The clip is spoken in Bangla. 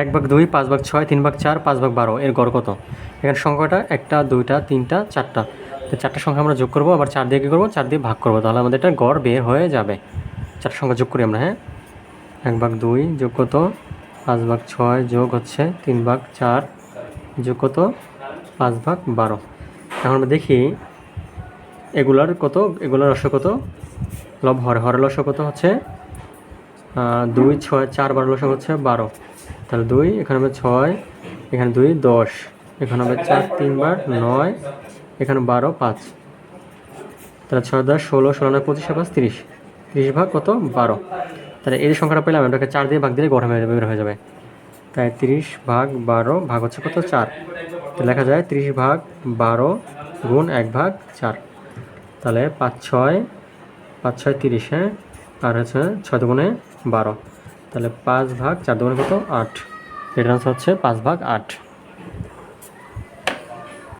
এক ভাগ দুই, পাঁচ ভাগ ছয়, তিন ভাগ চার, পাঁচ ভাগ বারো, এর গড় কত? এখানে সংখ্যাটা একটা, দুইটা, তিনটা, চারটা। তো চারটা সংখ্যা আমরা যোগ করব, আবার চার দিয়ে কী করব? চার দিয়ে ভাগ করব। তাহলে আমাদের এটা গড় বের হয়ে যাবে। চারটা সংখ্যা যোগ করি আমরা হ্যাঁ? এক ভাগ দুই যোগ কত? পাঁচ ভাগ ছয় যোগ হচ্ছে তিন ভাগ চার যোগ কত? পাঁচ ভাগ বারো। এখন আমরা দেখি, এগুলার কত? এগুলার রস কত? লব হর হরের লস কত হচ্ছে? দুই, ছয়, চার বারো লস হচ্ছে বারো। তাহলে দুই, এখানে হবে ছয়, এখানে দুই, দশ। এখানে হবে চার, তিনবার নয়, এখানে বারো, পাঁচ। তাহলে ছয় দশ, ষোলো ষোলো নয়, পঁচিশ পাঁচ তিরিশ। তিরিশ ভাগ কত? বারো। তাহলে এই সংখ্যাটা পেলাম, এটাকে চার দিয়ে ভাগ দিলে গড় হয়ে যাবে, বের হয়ে যাবে। তাই তিরিশ ভাগ বারো ভাগ হচ্ছে কত? চার। লেখা যায় তিরিশ ভাগ বারো গুণ এক ভাগ চার। তাহলে পাঁচ ছয় পাঁচ ছয় তিরিশ হ্যাঁ? আর হচ্ছে ছয় দুগুণে বারো। তাহলে পাঁচ ভাগ চার দুগুণ কত? আট। এটার আনসার হচ্ছে পাঁচ ভাগ আট।